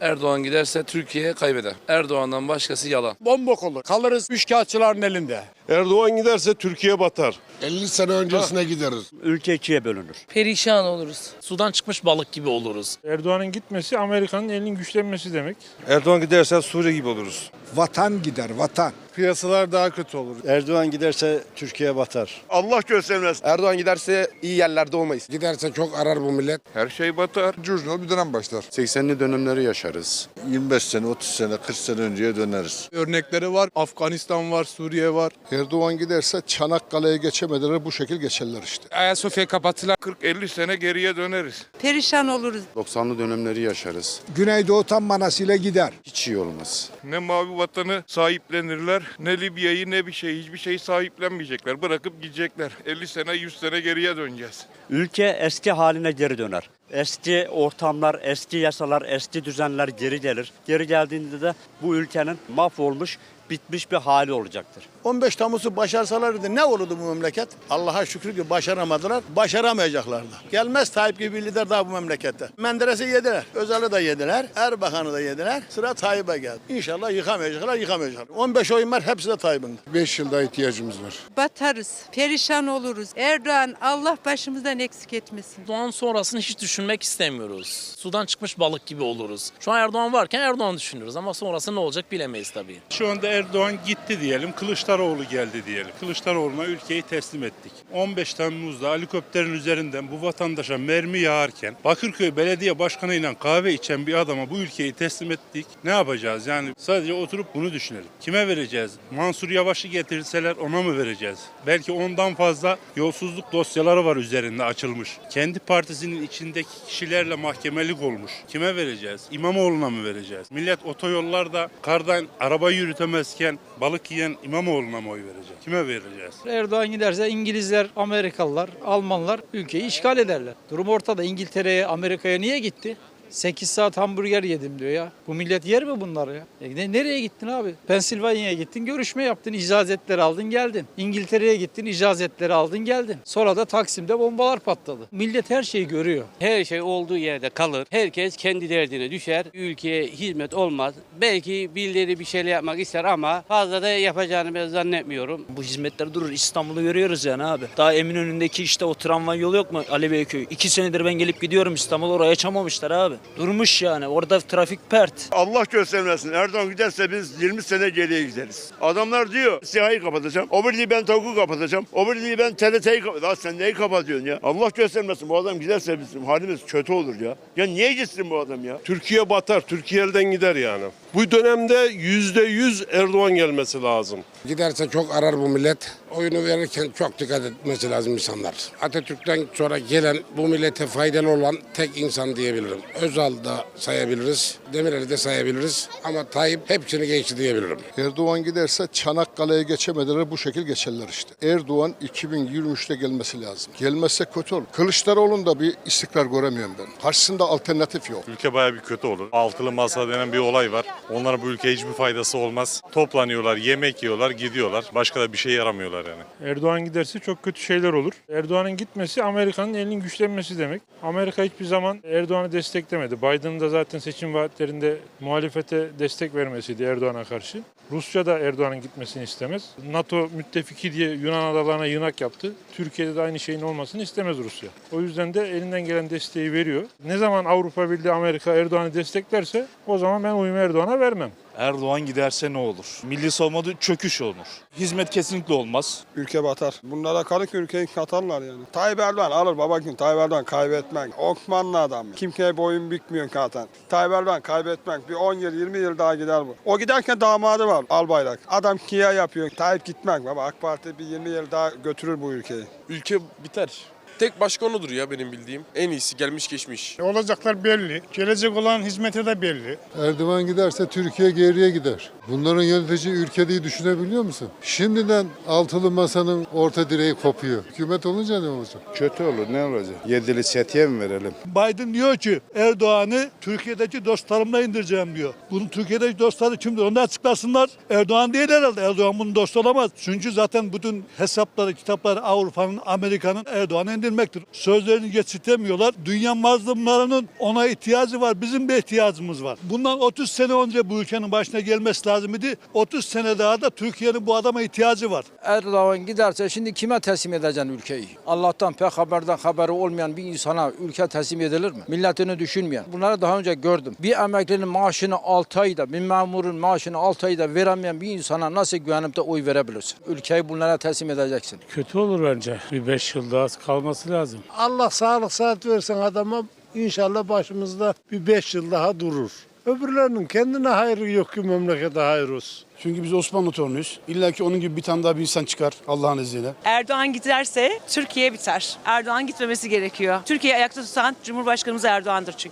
Erdoğan giderse Türkiye kaybeder. Erdoğan'dan başkası yalan. Bombok olur. Kalırız üçkağıtçıların elinde. Erdoğan giderse Türkiye batar. 50 sene öncesine gideriz. Ülke ikiye bölünür. Perişan oluruz. Sudan çıkmış balık gibi oluruz. Erdoğan'ın gitmesi Amerika'nın elinin güçlenmesi demek. Erdoğan giderse Suriye gibi oluruz. Vatan gider vatan. Piyasalar daha kötü olur. Erdoğan giderse Türkiye batar. Allah göstermez. Erdoğan giderse iyi yerlerde olmayız. Giderse çok arar bu millet. Her şey batar. Curcuna bir dönem başlar. 80'li dönemleri yaşarız. 25 sene, 30 sene, 40 sene önceye döneriz. Örnekleri var. Afganistan var, Suriye var. Erdoğan giderse Çanakkale'ye geçemediler bu şekil geçerler işte. Ayasofya kapattılar. 40-50 sene geriye döneriz. Perişan oluruz. 90'lı dönemleri yaşarız. Güneydoğu tam manasıyla gider. Hiç iyi olmaz. Ne mavi vatanı sahiplenirler, ne Libya'yı ne bir şey, hiçbir şey sahiplenmeyecekler. Bırakıp gidecekler. 50 sene, 100 sene geriye döneceğiz. Ülke eski haline geri döner. Eski ortamlar, eski yasalar, eski düzenler geri gelir. Geri geldiğinde de bu ülkenin mahvolmuş, bitmiş bir hali olacaktır. 15 Temmuz'u başarsalardı ne olurdu bu memleket? Allah'a şükür ki başaramadılar. Başaramayacaklar da. Gelmez Tayyip gibi bir lider daha bu memlekette. Menderes'i yediler. Özal'ı da yediler. Erbakan'ı da yediler. Sıra Tayyip'e geldi. İnşallah yıkamayacaklar, yıkamayacaklar. 15 oyun var hepsi de Tayyip'in. 5 yılda ihtiyacımız var. Batarız. Perişan oluruz. Erdoğan Allah başımızdan eksik etmesin. Erdoğan sonrasını hiç düşünmek istemiyoruz. Sudan çıkmış balık gibi oluruz. Şu an Erdoğan varken Erdoğan düşünüyoruz ama sonrası ne olacak bilemeyiz tabii. Şu anda Erdoğan gitti diyelim, Kılıçdaroğlu geldi diyelim. Kılıçdaroğlu'na ülkeyi teslim ettik. 15 Temmuz'da helikopterin üzerinden bu vatandaşa mermi yağarken Bakırköy Belediye Başkanı ile kahve içen bir adama bu ülkeyi teslim ettik. Ne yapacağız? Yani sadece oturup bunu düşünelim. Kime vereceğiz? Mansur Yavaş'ı getirseler ona mı vereceğiz? Belki ondan fazla yolsuzluk dosyaları var üzerinde açılmış. Kendi partisinin içindeki kişilerle mahkemelik olmuş. Kime vereceğiz? İmamoğlu'na mı vereceğiz? Millet otoyollarda kardan araba yürütemezken balık yiyen İmamoğlu'na mı oy verecek? Kime vereceğiz? Erdoğan giderse İngilizler, Amerikalılar, Almanlar ülkeyi işgal ederler. Durum ortada. İngiltere'ye, Amerika'ya niye gitti? 8 saat hamburger yedim diyor ya. Bu millet yer mi bunları ya? E ne- nereye gittin abi? Pensilvanya'ya gittin, görüşme yaptın, icazetleri aldın geldin. İngiltere'ye gittin, icazetleri aldın geldin. Sonra da Taksim'de bombalar patladı. Millet her şeyi görüyor. Her şey olduğu yerde kalır. Herkes kendi derdine düşer. Ülkeye hizmet olmaz. Belki birileri bir şeyler yapmak ister ama fazla da yapacağını ben zannetmiyorum. Bu hizmetler durur. İstanbul'u görüyoruz yani abi. Daha Eminönü'ndeki işte o tramvay yolu yok mu Ali Beyköy? İki senedir ben gelip gidiyorum İstanbul oraya açamamışlar abi. Durmuş yani. Orada trafik pert. Allah göstermesin. Erdoğan giderse biz 20 sene geriye gideriz. Adamlar diyor siyahı kapatacağım. O diyor ben tavuğu kapatacağım. O diyor ben TRT'yi kapatacağım. Sen neyi kapatıyorsun ya? Allah göstermesin. Bu adam giderse bizim halimiz kötü olur ya. Ya niye gitsin bu adam ya? Türkiye batar. Türkiye elden gider yani. Bu dönemde %100 Erdoğan gelmesi lazım. Giderse çok arar bu millet. Oyunu verirken çok dikkat etmesi lazım insanlar. Atatürk'ten sonra gelen bu millete faydalı olan tek insan diyebilirim. Özal da sayabiliriz. Demirel'i de sayabiliriz. Ama Tayyip hepsini geçti diyebilirim. Erdoğan giderse Çanakkale'ye geçemediler bu şekil geçerler işte. Erdoğan 2023'te gelmesi lazım. Gelmezse kötü olur. Kılıçdaroğlu'nda bir istikrar göremiyorum ben. Karşısında alternatif yok. Ülke baya bir kötü olur. Altılı masa denen bir olay var. Onlara bu ülkeye hiçbir faydası olmaz. Toplanıyorlar, yemek yiyorlar, gidiyorlar. Başka da bir şey yaramıyorlar yani. Erdoğan giderse çok kötü şeyler olur. Erdoğan'ın gitmesi Amerika'nın elinin güçlenmesi demek. Amerika hiçbir zaman Erdoğan'ı desteklemedi. Biden'ın da zaten seçim vaatlerinde muhalefete destek vermesiydi Erdoğan'a karşı. Rusya da Erdoğan'ın gitmesini istemez. NATO müttefiki diye Yunan adalarına yınak yaptı. Türkiye'de de aynı şeyin olmasını istemez Rusya. O yüzden de elinden gelen desteği veriyor. Ne zaman Avrupa Birliği Amerika Erdoğan'ı desteklerse o zaman ben uyumu Erdoğan'a vermem. Erdoğan giderse ne olur? Milli savunmada çöküş olur. Hizmet kesinlikle olmaz. Ülke batar. Bunlara kalık ülkeyi katarlar yani. Tayyip Erdoğan alır babacığım. Tayyip Erdoğan kaybetmek. Okmanlı adam. Kimseye boyun bükmüyor zaten. Tayyip Erdoğan kaybetmek. Bir 10 yıl 20 yıl daha gider bu. O giderken damadı var Albayrak. Adam kiya yapıyor. Tayyip gitmek baba. AK Parti bir 20 yıl daha götürür bu ülkeyi. Ülke biter. Tek başkan odur ya benim bildiğim. En iyisi gelmiş geçmiş. Olacaklar belli. Gelecek olan hizmete de belli. Erdoğan giderse Türkiye geriye gider. Bunların yönetici ülkeyi düşünebiliyor musun? Şimdiden altılı masanın orta direği kopuyor. Hükümet olunca ne olacak? Kötü olur ne olacak? Yedili setiye mi verelim? Biden diyor ki Erdoğan'ı Türkiye'deki dostlarımla indireceğim diyor. Bunun Türkiye'deki dostları kimdir? Onu açıklasınlar. Erdoğan değil herhalde. Erdoğan bunun dostu olamaz. Çünkü zaten bütün hesapları, kitapları Avrupa'nın, Amerika'nın Erdoğan'ı indirmesi dinlendirmektir. Sözlerini geçirtemiyorlar. Dünya mazlumlarının ona ihtiyacı var. Bizim de ihtiyacımız var. Bundan 30 sene önce bu ülkenin başına gelmesi lazım idi. 30 sene daha da Türkiye'nin bu adama ihtiyacı var. Erdoğan giderse şimdi kime teslim edeceksin ülkeyi? Allah'tan pek haberden haberi olmayan bir insana ülke teslim edilir mi? Milletini düşünmeyen. Bunları daha önce gördüm. Bir emeklinin maaşını 6 ayda, bir memurun maaşını 6 ayda veremeyen bir insana nasıl güvenip de oy verebilirsin? Ülkeyi bunlara teslim edeceksin. Kötü olur bence. Bir 5 yıl daha kalması lazım. Allah sağlık saat versin adama inşallah başımızda bir 5 yıl daha durur. Öbürlerinin kendine hayrı yok ki memlekete hayır olsun. Çünkü biz Osmanlı torunuyuz. İlla ki onun gibi bir tane daha bir insan çıkar Allah'ın izniyle. Erdoğan giderse Türkiye biter. Erdoğan gitmemesi gerekiyor. Türkiye'yi ayakta tutan Cumhurbaşkanımız Erdoğan'dır çünkü.